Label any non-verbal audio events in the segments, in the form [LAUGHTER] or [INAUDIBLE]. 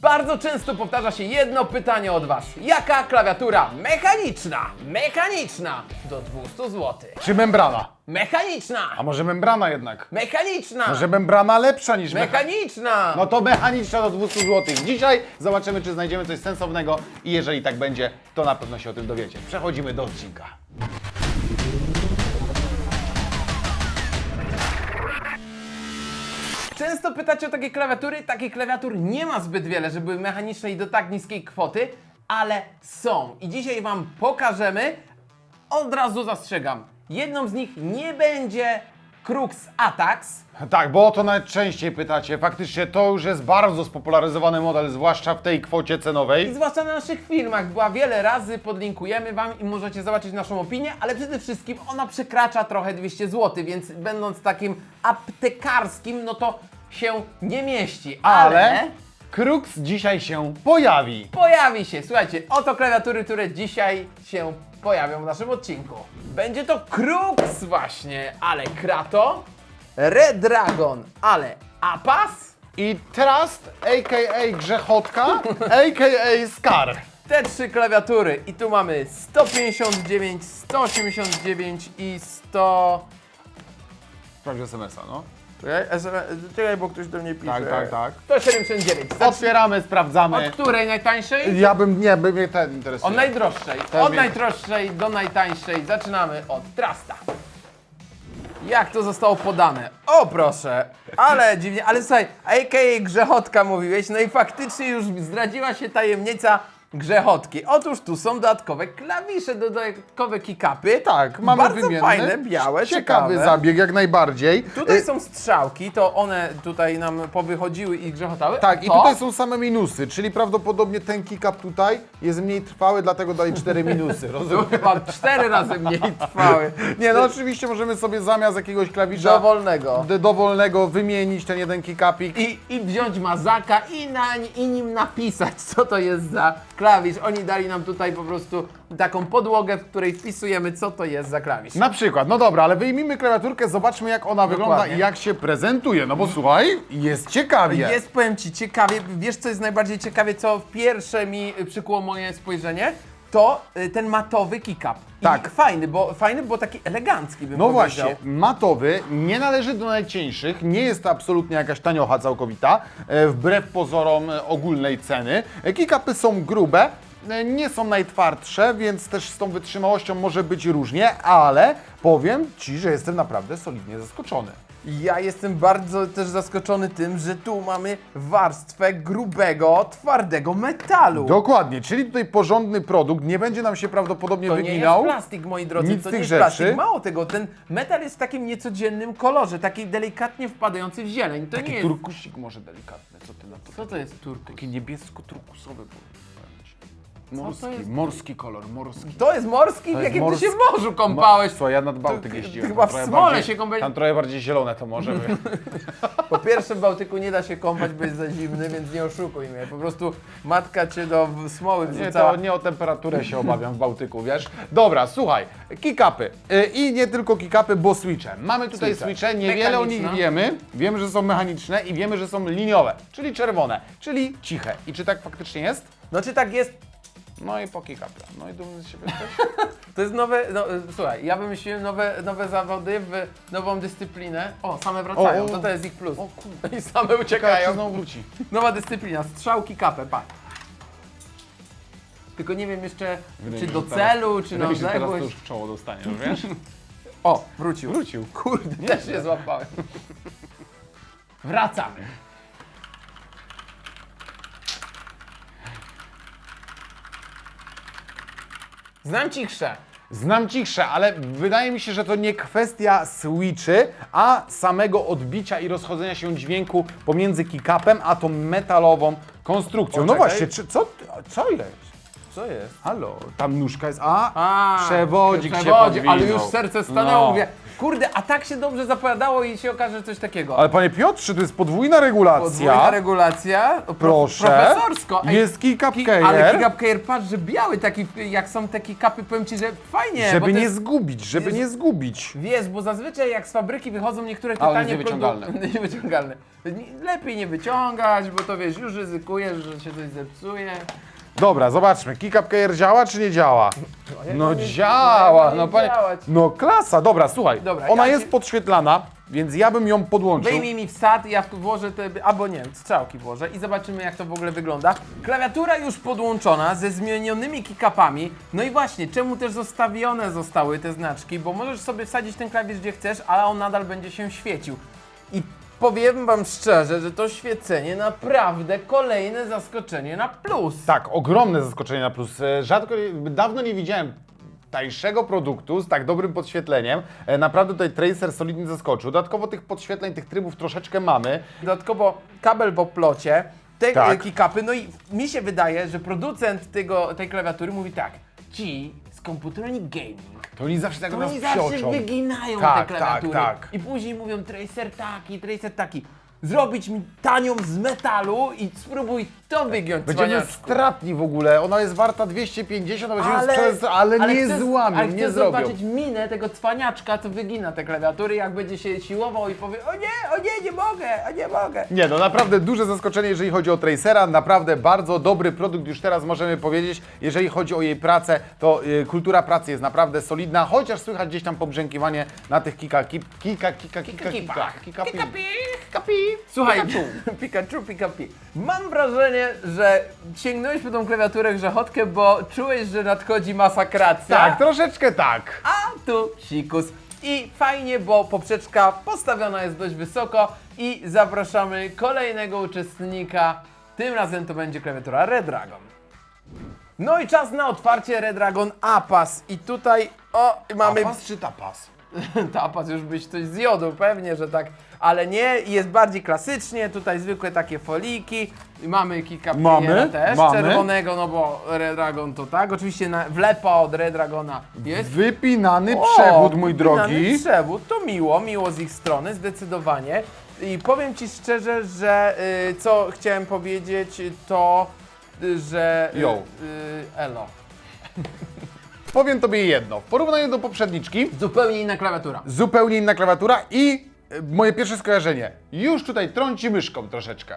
Bardzo często powtarza się jedno pytanie od Was. Jaka klawiatura mechaniczna, mechaniczna do 200 zł? Czy membrana? Mechaniczna, A może membrana jednak? mechaniczna, Może membrana lepsza niż mechaniczna? mechaniczna. No to mechaniczna do 200 zł. Dzisiaj zobaczymy, czy znajdziemy coś sensownego i jeżeli tak będzie, to na pewno się o tym dowiecie. Przechodzimy do odcinka. Często pytacie o takie klawiatury. Takich klawiatur nie ma zbyt wiele, żeby były mechaniczne i do tak niskiej kwoty, ale są. I dzisiaj Wam pokażemy. Od razu zastrzegam. Jedną z nich nie będzie Crux Atax, Tak, bo o to najczęściej pytacie. Faktycznie to już jest bardzo spopularyzowany model, zwłaszcza w tej kwocie I cenowej. zwłaszcza na naszych filmach była wiele razy, podlinkujemy Wam i możecie zobaczyć naszą opinię, ale przede wszystkim ona przekracza trochę 200 zł, więc będąc takim aptekarskim, no to się nie mieści. Ale Krux dzisiaj się pojawi. pojawi się. Słuchajcie, oto klawiatury, które dzisiaj się pojawią w naszym odcinku. Będzie to Krux właśnie, ale Krato, Redragon, ale Apas, I Trust, a.k.a. Grzechotka, [LAUGHS] a.k.a. Scar. te trzy klawiatury. I tu mamy 159, 189 i 100... Sprawdź SMS-a, no. Czekaj, SMS, czekaj, bo ktoś do mnie pisze. Tak, tak, tak. 179. Zacznij- Otwieramy, sprawdzamy. Od której najtańszej? Ja bym, nie, by mnie ten interesuje. Od najdroższej. Od najdroższej do najtańszej. Zaczynamy od Trasta. Jak to zostało podane? O proszę, ale dziwnie, ale słuchaj, a.k.a. Grzechotka mówiłeś, no i faktycznie już zdradziła się tajemnica Grzechotki. Otóż tu są dodatkowe klawisze, dodatkowe kickupy. Tak, mamy Bardzo wymienne. fajne, białe, Ciekawy ciekawe. zabieg, jak najbardziej. Tutaj Y, są strzałki, to one tutaj nam powychodziły i grzechotały. Tak, i to... tutaj są same minusy, czyli prawdopodobnie ten kick-up tutaj jest mniej trwały, dlatego dali cztery [LAUGHS] minusy, rozumiem? chyba cztery razy mniej trwały. [LAUGHS] Nie, no oczywiście możemy sobie zamiast jakiegoś klawisza Dowolnego. d- dowolnego wymienić ten jeden kick-upik. I, I wziąć mazaka i, na, i nim napisać, co to jest za klawisz. Oni dali nam tutaj po prostu taką podłogę, w której wpisujemy, co to jest za klawisz. Na przykład, no dobra, ale wyjmijmy klawiaturkę, zobaczmy jak ona wygląda i jak się prezentuje, no bo słuchaj, jest ciekawie. Jest, powiem Ci, ciekawie, wiesz co jest najbardziej ciekawie, co pierwsze mi przykuło moje spojrzenie? To y, ten matowy kick-up. I Tak. Fajny, bo fajny, bo taki elegancki bym No powiedział. właśnie, matowy, nie należy do najcieńszych, nie jest to absolutnie jakaś taniocha całkowita, e, wbrew pozorom e, ogólnej ceny. E, Kick-upy są grube, nie są najtwardsze, więc też z tą wytrzymałością może być różnie, ale powiem Ci, że jestem naprawdę solidnie zaskoczony. Ja jestem bardzo też zaskoczony tym, że tu mamy warstwę grubego, twardego metalu. Dokładnie, czyli tutaj porządny produkt, nie będzie nam się prawdopodobnie To nie jest wyginał. plastik, moi drodzy, Nic to z nie tych jest rzeczy. plastik. Mało tego, ten metal jest w takim niecodziennym kolorze, taki delikatnie wpadający w zieleń. To Taki nie jest... turkusik może delikatny, co Ty na to? Co to jest turkus? Taki niebiesko-turkusowy. To Morski, jest? morski kolor, morski. To jest morski? To jest jakim ty się w morzu kąpałeś? Co, ja nad Bałtyk ty- jeździłem. ty chyba tam w trochę smole bardziej- się kąpałeś. Tam trochę bardziej zielone to może by. [LAUGHS] Po pierwsze w Bałtyku nie da się kąpać, bo jest za zimny, więc nie oszukuj mnie. Po prostu matka cię do w- smoły Nie, wrzucała. to nie o temperaturę się obawiam w Bałtyku, wiesz? Dobra, słuchaj, kick-upy. Y, I nie tylko kick-upy, bo switche. Mamy tutaj Switche. switche, niewiele o nich Mechaniczne. wiemy. Wiemy, że są mechaniczne i wiemy, że są liniowe, czyli czerwone, czyli ciche. I czy tak faktycznie jest? No czy tak jest? No i po kick-upie. No i dumny z siebie jesteś? [LAUGHS] To jest nowe, no, y, słuchaj, ja wymyśliłem nowe, nowe zawody w nową dyscyplinę. O, same wracają, O, o. to to jest ich plus. O kurde. [LAUGHS] I same Czekaj, uciekają. znowu wróci. Nowa dyscyplina, strzałki kapę, patrz. Tylko nie wiem jeszcze, Wydaje czy mi do że teraz- celu, czy na Wydaje mi się, że teraz to odległość. już w czoło dostanie, no wiesz? [LAUGHS] O, wrócił. Wrócił. Kurde, też się złapałem. Wracamy. Znam cichsze. Znam cichsze, ale wydaje mi się, że to nie kwestia switchy, a samego odbicia i rozchodzenia się dźwięku pomiędzy kick-upem a tą metalową konstrukcją. No właśnie, czy, co, co jest? Co jest? Halo, tam nóżka jest. A, A, przewodzik się przewodzi, ale już serce stanęło, No. mówię, kurde, a tak się dobrze zapowiadało i się okaże coś takiego. Ale panie Piotrze, to jest podwójna regulacja. Podwójna regulacja, pro, Proszę. profesorsko. Ej, Jest keycap ki-. Ale care, patrz, że biały taki, jak są te kick-upy, powiem ci, że fajnie. Żeby nie jest, zgubić, żeby jest- nie zgubić. Wiesz, bo zazwyczaj jak z fabryki wychodzą niektóre A, on tytanie jest niewyciągalny. produ- [LAUGHS] niewyciągalne. Nie- Lepiej nie wyciągać, bo to wiesz, już ryzykujesz, że się coś zepsuje. Dobra, zobaczmy. Keycap care działa czy nie działa? No działa, no nie panie. działać? No klasa, dobra, słuchaj. Dobra, Ona ja jest ci- podświetlana, więc ja bym ją podłączył. Wyjmij mi wsad, ja w- włożę te, albo nie, strzałki włożę i zobaczymy jak to w ogóle wygląda. Klawiatura już podłączona ze zmienionymi kickupami. No i właśnie, czemu też zostawione zostały te znaczki, bo możesz sobie wsadzić ten klawisz gdzie chcesz, ale on nadal będzie się świecił. I powiem wam szczerze, że to świecenie naprawdę kolejne zaskoczenie na plus. Tak, ogromne zaskoczenie na plus. E, Rzadko, dawno nie widziałem tańszego produktu z tak dobrym podświetleniem. E, Naprawdę tutaj Tracer solidnie zaskoczył. Dodatkowo tych podświetleń, tych trybów troszeczkę mamy. Dodatkowo kabel w oplocie, te Tak. tak. kickupy, no i mi się wydaje, że producent tego, tej klawiatury mówi tak, ci z Computronic Gaming To oni zawsze tak To nas oni zawsze psioczą. wyginają Tak, te klawiatury. tak, tak. I później mówią tracer taki, tracer taki. Zrobić mi tanią z metalu i spróbuj to wygiąć, Będziemy cwaniaczku. stratni w ogóle. Ona jest warta 250, a będziemy ale, sprzedać, ale, nie chcę, złamią, ale nie chcę zrobią. zobaczyć minę tego cwaniaczka, co wygina te klawiatury, jak będzie się siłował i powie o nie, o nie, nie mogę, o nie mogę. Nie, no naprawdę duże zaskoczenie, jeżeli chodzi o Tracera. Naprawdę bardzo dobry produkt, już teraz możemy powiedzieć. Jeżeli chodzi o jej pracę, to y, kultura pracy jest naprawdę solidna, chociaż słychać gdzieś tam pobrzękiwanie na tych kika, kip, kika, kika, kika, kika, kika, kika, Pikapi. Słuchaj, Pikachu, [LAUGHS] Pikapi. Mam wrażenie, że sięgnąłeś po tą klawiaturę grzechotkę, bo czułeś, że nadchodzi masakracja. Tak, troszeczkę tak. A tu sikus. I fajnie, bo poprzeczka postawiona jest dość wysoko i zapraszamy kolejnego uczestnika. Tym razem to będzie klawiatura Redragon. No i czas na otwarcie Redragon Apas. I tutaj, o, mamy... Tapas czy tapas? [LAUGHS] Tapas już byś coś zjodł, pewnie, że tak, ale nie, jest bardziej klasycznie, tutaj zwykłe takie foliki, I mamy kilka Mamy, też, mamy. czerwonego, no bo Redragon to tak, oczywiście na, wlepa od Redragona jest. Wypinany O, przewód, mój wypinany drogi. przewód, to miło, miło z ich strony, zdecydowanie. I powiem Ci szczerze, że y, co chciałem powiedzieć, to, y, że... y, Yo. Y, elo. [LAUGHS] Powiem tobie jedno. W porównaniu do poprzedniczki, Zupełnie inna klawiatura. zupełnie inna klawiatura i y, moje pierwsze skojarzenie. Już tutaj trąci myszką troszeczkę.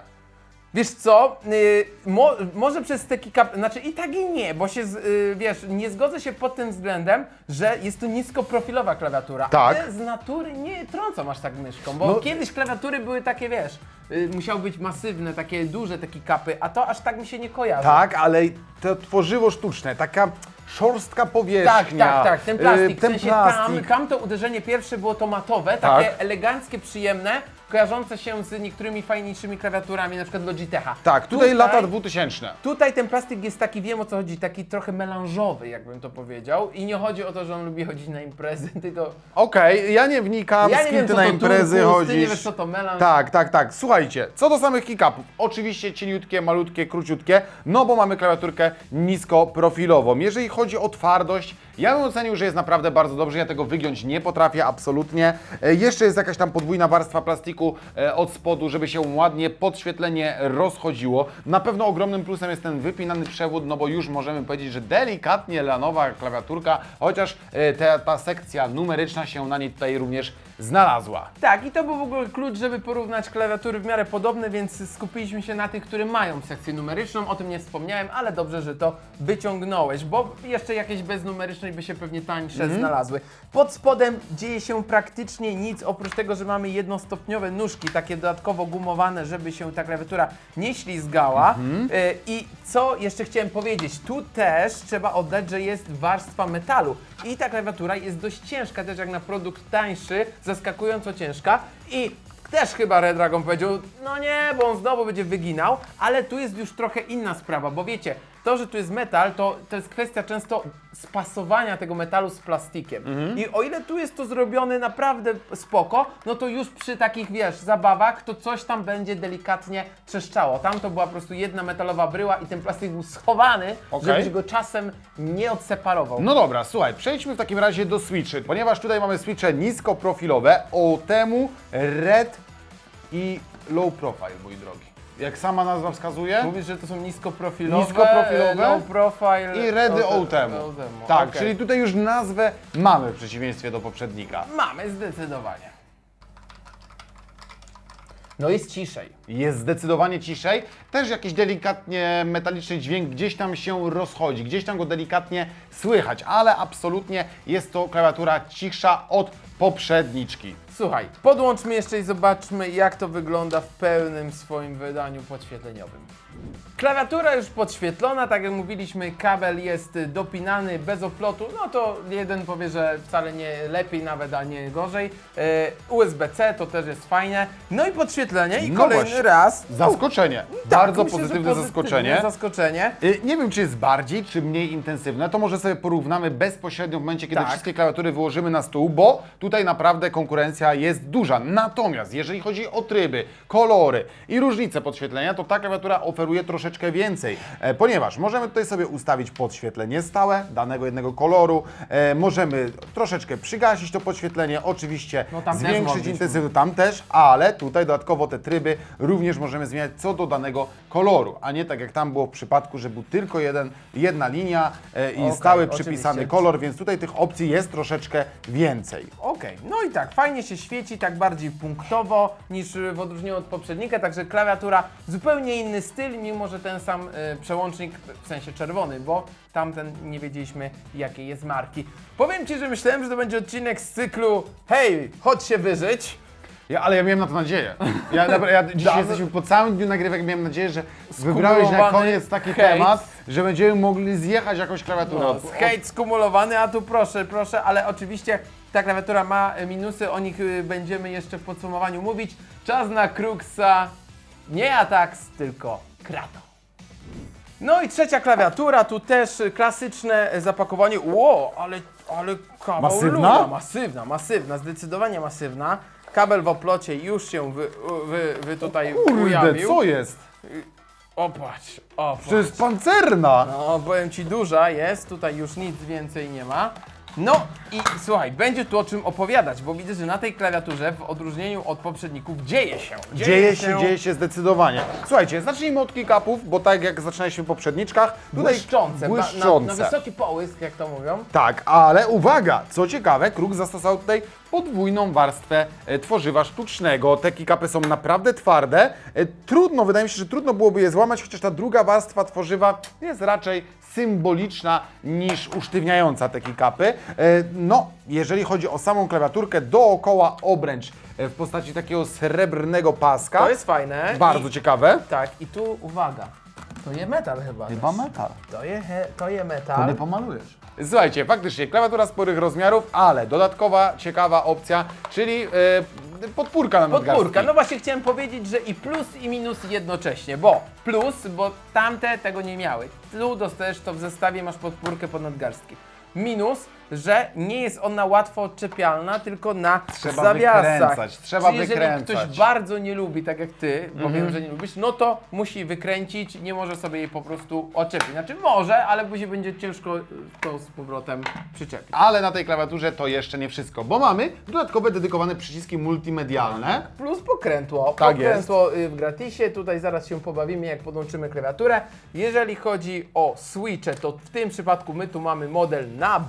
Wiesz co, y, mo, może przez te kick znaczy i tak i nie, bo się, z, y, wiesz, nie zgodzę się pod tym względem, że jest to niskoprofilowa klawiatura, Tak. ale z natury nie trącą aż tak myszką, bo No. kiedyś klawiatury były takie, wiesz, y, musiały być masywne, takie duże te kick-upy, a to aż tak mi się nie kojarzy. Tak, ale to tworzywo sztuczne, taka szorstka Tak, powierzchnia. tak, tak, ten plastik. y, w ten sensie tam, plastik. tam to uderzenie pierwsze było to matowe, Tak. takie eleganckie, przyjemne, kojarzące się z niektórymi fajniejszymi klawiaturami, na przykład Logitecha. Tak, tutaj, lata 2000. Tutaj ten plastik jest taki, wiem o co chodzi, taki trochę melanżowy, jakbym to powiedział. I nie chodzi o to, że on lubi chodzić na imprezy, [LAUGHS] tylko... Okej, ja nie wnikam, Ja z nie kim wiem, ty co na to imprezy turkus, chodzisz. ty nie wiesz, co to melanż. Tak, tak, tak. Słuchajcie, co do samych kick-upów. Oczywiście cieniutkie, malutkie, króciutkie, no bo mamy klawiaturkę niskoprofilową. Jeżeli chodzi o twardość, ja bym ocenił, że jest naprawdę bardzo dobrze. Ja tego wygiąć nie potrafię, absolutnie. E, jeszcze jest jakaś tam podwójna warstwa plastiku e, od spodu, żeby się ładnie podświetlenie rozchodziło. Na pewno ogromnym plusem jest ten wypinany przewód, no bo już możemy powiedzieć, że delikatnie lanowa klawiaturka, chociaż e, ta, ta sekcja numeryczna się na niej tutaj również znalazła. Tak, i to był w ogóle klucz, żeby porównać klawiatury w miarę podobne, więc skupiliśmy się na tych, które mają sekcję numeryczną. O tym nie wspomniałem, ale dobrze, że to wyciągnąłeś, bo jeszcze jakieś beznumeryczne by się pewnie tańsze Mhm. znalazły. Pod spodem dzieje się praktycznie nic, oprócz tego, że mamy jednostopniowe nóżki, takie dodatkowo gumowane, żeby się ta klawiatura nie ślizgała. Mhm. E, I co jeszcze chciałem powiedzieć, tu też trzeba oddać, że jest warstwa metalu i ta klawiatura jest dość ciężka, też jak na produkt tańszy, zaskakująco ciężka i też chyba Redragon powiedział, no nie, bo on znowu będzie wyginał, ale tu jest już trochę inna sprawa, bo wiecie, to, że tu jest metal, to, to jest kwestia często spasowania tego metalu z plastikiem. I o ile tu jest to zrobione naprawdę spoko, no to już przy takich, wiesz, zabawach, to coś tam będzie delikatnie trzeszczało. Tam to była po prostu jedna metalowa bryła i ten plastik był schowany, Okej. żebyś go czasem nie odseparował. No dobra, słuchaj, przejdźmy w takim razie do switchy, ponieważ tutaj mamy switche niskoprofilowe, o temu red i low profile, mój drogi. Jak sama nazwa wskazuje. Mówisz, że to są niskoprofilowe, Niskoprofilowe low profile I redy o temu. Tak, czyli tutaj już nazwę mamy w przeciwieństwie do poprzednika. Mamy zdecydowanie. No jest ciszej. Jest zdecydowanie ciszej. Też jakiś delikatnie metaliczny dźwięk gdzieś tam się rozchodzi, gdzieś tam go delikatnie słychać, ale absolutnie jest to klawiatura cichsza od poprzedniczki. Słuchaj, podłączmy jeszcze i zobaczmy, jak to wygląda w pełnym swoim wydaniu podświetleniowym. Klawiatura już podświetlona, tak jak mówiliśmy, kabel jest dopinany bez oplotu, no to jeden powie, że wcale nie lepiej nawet, a nie gorzej. E, USB-C to też jest fajne. No i podświetlenie i No kolejny właśnie. raz. Zaskoczenie. Tak, Bardzo myślę, że pozytywne zaskoczenie. Zaskoczenie. Y, Nie wiem, czy jest bardziej, czy mniej intensywne. To może sobie porównamy bezpośrednio w momencie, kiedy Tak. wszystkie klawiatury wyłożymy na stół, bo tutaj naprawdę konkurencja jest duża. Natomiast jeżeli chodzi o tryby, kolory i różnice podświetlenia, to ta klawiatura oferuje troszeczkę więcej, e, ponieważ możemy tutaj sobie ustawić podświetlenie stałe danego jednego koloru, e, możemy troszeczkę przygasić to podświetlenie, oczywiście No zwiększyć intensywność tam też, ale tutaj dodatkowo te tryby również możemy zmieniać co do danego koloru, a nie tak jak tam było w przypadku, że był tylko jeden, jedna linia e, i Okej, stały oczywiście. przypisany kolor, więc tutaj tych opcji jest troszeczkę więcej. Okej, no i tak, fajnie się świeci, tak bardziej punktowo niż w odróżnieniu od poprzednika, także klawiatura zupełnie inny styl, mimo że ten sam y, przełącznik, w sensie czerwony, bo tamten nie wiedzieliśmy jakiej jest marki. Powiem Ci, że myślałem, że to będzie odcinek z cyklu hej, chodź się wyżyć. Ja, ale ja miałem na to nadzieję. Ja, [LAUGHS] dobra, ja dzisiaj jesteśmy po całym dniu nagrywek, miałem nadzieję, że wybrałeś na Skumulowany koniec taki hejt. temat, że będziemy mogli zjechać jakąś klawiaturę. No, od- hejt skumulowany, a tu proszę, proszę, ale oczywiście ta klawiatura ma minusy, o nich y, będziemy jeszcze w podsumowaniu mówić. Czas na Kruxa, nie Atax, tylko Krato. No i trzecia klawiatura, tu też klasyczne e, zapakowanie. Ło, ale, ale kawał Masywna? luda, masywna, masywna, zdecydowanie masywna. Kabel w oplocie już się wy, wy, wy tutaj Kurde, ujawnił. co jest? Opatrz, opatrz. To jest pancerna! No, powiem Ci, duża jest, tutaj już nic więcej nie ma. No i słuchaj, będzie tu o czym opowiadać, bo widzę, że na tej klawiaturze, w odróżnieniu od poprzedników, dzieje się. Dzieje się, dzieje się zdecydowanie. Słuchajcie, zacznijmy od kick-upów, bo tak jak zaczynaliśmy w poprzedniczkach, tutaj Błyszczące, błyszczące. Na, na wysoki połysk, jak to mówią. Tak, ale uwaga, co ciekawe, Kruk zastosował tutaj podwójną warstwę e, tworzywa sztucznego. Te kickupy są naprawdę twarde. E, trudno, wydaje mi się, że trudno byłoby je złamać, chociaż ta druga warstwa tworzywa jest raczej symboliczna niż usztywniająca te kickupy. E, no, jeżeli chodzi o samą klawiaturkę, dookoła obręcz e, w postaci takiego srebrnego paska. To jest fajne. bardzo I, ciekawe. Tak, i tu uwaga. To je metal chyba. Chyba też. metal. To je, he, to je metal. pomalujesz. Słuchajcie, faktycznie klawiatura sporych rozmiarów, ale dodatkowa ciekawa opcja, czyli e, podpórka na nadgarstki. Podpórka. No właśnie chciałem powiedzieć, że i plus i minus jednocześnie, bo plus, bo tamte tego nie miały. Tu dostajesz to w zestawie, masz podpórkę pod nadgarstki. Minus, że nie jest ona łatwo odczepialna, tylko na Trzeba zawiasach. wykręcać, trzeba Czyli jeżeli wykręcać. Mhm. ktoś bardzo nie lubi, tak jak ty, bo wiem, że nie lubisz, no to musi wykręcić, nie może sobie jej po prostu odczepić. Znaczy może, ale później będzie ciężko y, to z powrotem przyczepić. Ale na tej klawiaturze to jeszcze nie wszystko, bo mamy dodatkowe dedykowane przyciski multimedialne. Plus pokrętło. Tak pokrętło y, w gratisie. Tutaj zaraz się pobawimy, jak podłączymy klawiaturę. Jeżeli chodzi o switche, to w tym przypadku my tu mamy model na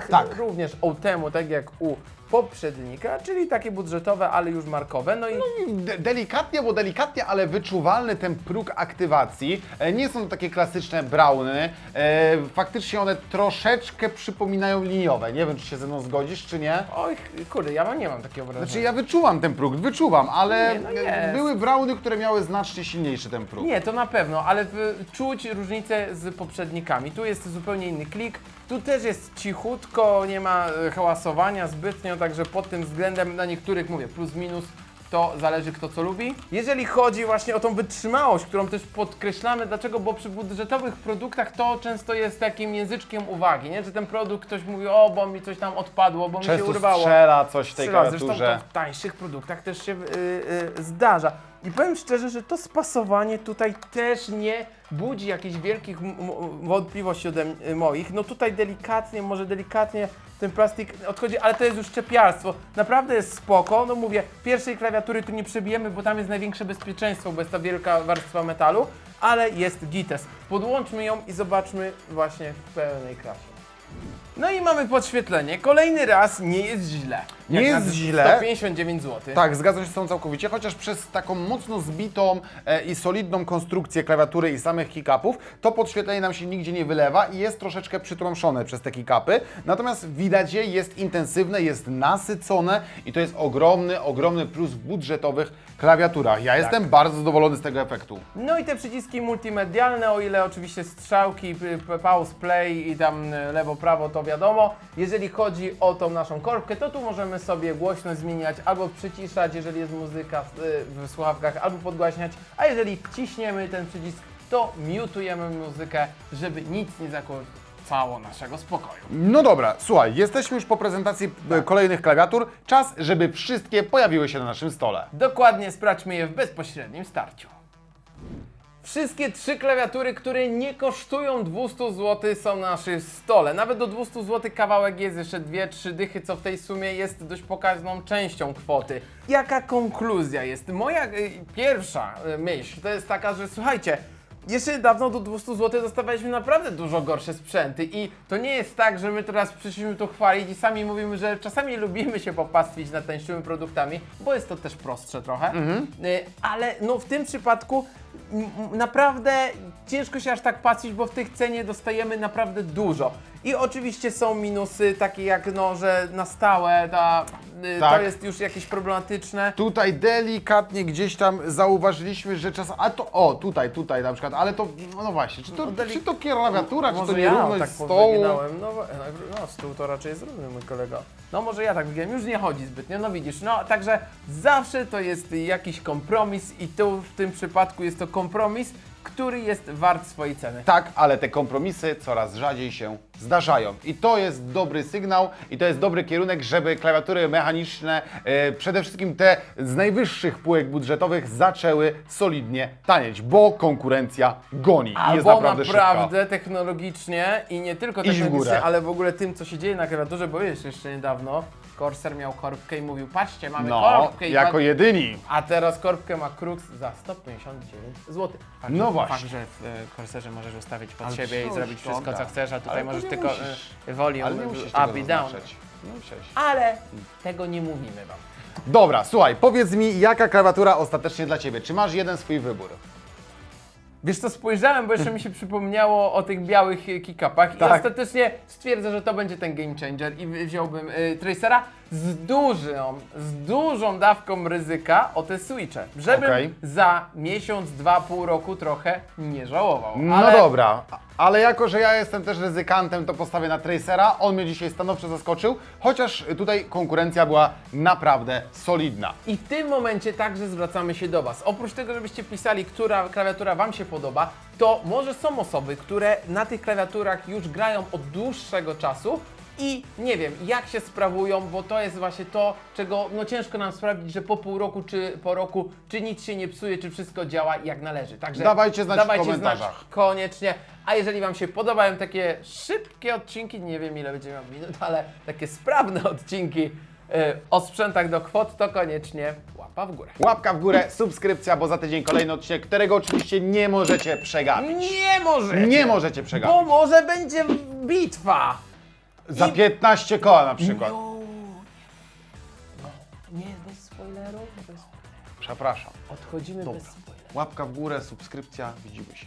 brownach. Tak. Również o temu, tak jak u poprzednika, czyli takie budżetowe, ale już markowe. No i De delikatnie, bo delikatnie, ale wyczuwalny ten próg aktywacji. E, Nie są to takie klasyczne browny. E, faktycznie one troszeczkę przypominają liniowe. Nie wiem, czy się ze mną zgodzisz, czy nie. oj, kurde, ja nie mam takiego wrażenia. Znaczy ja wyczuwam ten próg, wyczuwam, ale Nie, no e, jest. były browny, które miały znacznie silniejszy ten próg. Nie, to na pewno, ale w, czuć różnicę z poprzednikami. Tu jest zupełnie inny klik, tu też jest cichutko, nie ma hałasowania zbytnio, także pod tym względem na niektórych mówię plus minus to zależy kto co lubi. Jeżeli chodzi właśnie o tą wytrzymałość, którą też podkreślamy, dlaczego? Bo przy budżetowych produktach to często jest takim języczkiem uwagi, nie? Że ten produkt ktoś mówi, o, bo mi coś tam odpadło, bo mi się Często urwało. strzela coś w tej Strzela. Zresztą klawiaturze. to w tańszych produktach też się y, y, zdarza. I powiem szczerze, że to spasowanie tutaj też nie budzi jakichś wielkich m- m- wątpliwości ode m- moich. No tutaj delikatnie, może delikatnie ten plastik odchodzi, ale to jest już czepialstwo. Naprawdę jest spoko. No mówię, pierwszej klawiatury tu nie przebijemy, bo tam jest największe bezpieczeństwo, bo jest ta wielka warstwa metalu, ale jest gites. Podłączmy ją i zobaczmy właśnie w pełnej krasie. No i mamy podświetlenie. Kolejny raz nie jest źle. Nie Jak jest na źle. 159 zł. Tak, zgadzam się z tą całkowicie, chociaż przez taką mocno zbitą e, i solidną konstrukcję klawiatury i samych kickupów, to podświetlenie nam się nigdzie nie wylewa i jest troszeczkę przytrąszone przez te kickupy. Natomiast widać je, jest intensywne, jest nasycone i to jest ogromny, ogromny plus w budżetowych klawiaturach. Ja jestem bardzo zadowolony z tego efektu. No i te przyciski multimedialne, o ile oczywiście strzałki, p- p- pause, play i tam y, lewo, prawo, to wiadomo. Jeżeli chodzi o tą naszą korbkę, to tu możemy sobie głośność zmieniać albo przyciszać, jeżeli jest muzyka w, y, w słuchawkach, albo podgłaśniać, a jeżeli wciśniemy ten przycisk, to mutujemy muzykę, żeby nic nie zakłócało naszego spokoju. No dobra, słuchaj, jesteśmy już po prezentacji Tak. e, kolejnych klawiatur. Czas, żeby wszystkie pojawiły się na naszym stole. Dokładnie sprawdźmy je w bezpośrednim starciu. Wszystkie trzy klawiatury, które nie kosztują 200 zł są na naszym stole. Nawet do 200 zł kawałek jest jeszcze dwie, trzy dychy, co w tej sumie jest dość pokaźną częścią kwoty. Jaka konkluzja jest? Moja y, pierwsza y, myśl to jest taka, że słuchajcie, jeszcze dawno do 200 zł dostawaliśmy naprawdę dużo gorsze sprzęty i to nie jest tak, że my teraz przyszliśmy tu chwalić i sami mówimy, że czasami lubimy się popastwić nad tańszymi produktami, bo jest to też prostsze trochę, Y, ale no w tym przypadku naprawdę ciężko się aż tak patrzeć, bo w tych cenie dostajemy naprawdę dużo. I oczywiście są minusy takie jak no, że na stałe ta, y, to Tak. jest już jakieś problematyczne. Tutaj delikatnie gdzieś tam zauważyliśmy, że czasem. A to o, tutaj, tutaj na przykład, ale to. No właśnie, czy to, No, czy to klawiatura, czy to Może ja nierówność tak stołu? powyginałem. No, wa- no stół to raczej jest równy mój kolega. No może ja tak wyginam, już nie chodzi zbytnio, no widzisz, no także zawsze to jest jakiś kompromis i tu w tym przypadku jest to kompromis, który jest wart swojej ceny. Tak, ale te kompromisy coraz rzadziej się zdarzają. I to jest dobry sygnał i to jest dobry kierunek, żeby klawiatury mechaniczne, e, przede wszystkim te z najwyższych półek budżetowych, zaczęły solidnie tanieć, bo konkurencja goni i jest Albo naprawdę, naprawdę technologicznie i nie tylko Iść w technologicznie, górę. ale w ogóle tym, co się dzieje na klawiaturze, bo wiesz, jeszcze niedawno Corsair miał korbkę i mówił, patrzcie, mamy. No, korbkę i jako pan- jedyni. A teraz korbkę ma Crux za 159 zł. Fakt, No że- właśnie. Fakt, że w e, Corsairze możesz ustawić pod Ale siebie i zrobić wszystko, co chcesz, a tutaj Ale to możesz nie tylko musisz. e, volume Ale nie musisz up tego i down. zaznaczać. Nie musisz. Ale tego nie mówimy wam. Dobra, słuchaj, powiedz mi, jaka klawiatura ostatecznie dla Ciebie? Czy masz jeden swój wybór? Wiesz co, spojrzałem, bo jeszcze mi się przypomniało o tych białych e, kick-upach i Tak. ostatecznie stwierdzę, że to będzie ten game changer i wziąłbym y, Tracera z dużą, z dużą dawką ryzyka o te switche, żebym Okej. za miesiąc, dwa, pół roku trochę nie żałował. No Ale dobra, ale jako, że ja jestem też ryzykantem, to postawię na Tracera. On mnie dzisiaj stanowczo zaskoczył, chociaż tutaj konkurencja była naprawdę solidna. I w tym momencie także zwracamy się do Was. Oprócz tego, żebyście pisali, która klawiatura Wam się podoba, to może są osoby, które na tych klawiaturach już grają od dłuższego czasu i nie wiem, jak się sprawują, bo to jest właśnie to, czego no ciężko nam sprawdzić, że po pół roku czy po roku, czy nic się nie psuje, czy wszystko działa jak należy. Także Dawajcie znać w komentarzach. Znać koniecznie. A jeżeli Wam się podobają takie szybkie odcinki, nie wiem ile będzie miał minut, ale takie sprawne [LAUGHS] odcinki e, o sprzętach do kwot, to koniecznie łapa w górę. Łapka w górę, subskrypcja, bo za tydzień kolejny odcinek, którego oczywiście nie możecie przegapić. Nie możecie! Nie możecie Bo przegapić. może będzie bitwa! Za i- 15 koła na przykład. Nie, bez spoilerów, bez... Przepraszam. odchodzimy Dobra. bez spoilerów. Łapka w górę, subskrypcja, widzimy się.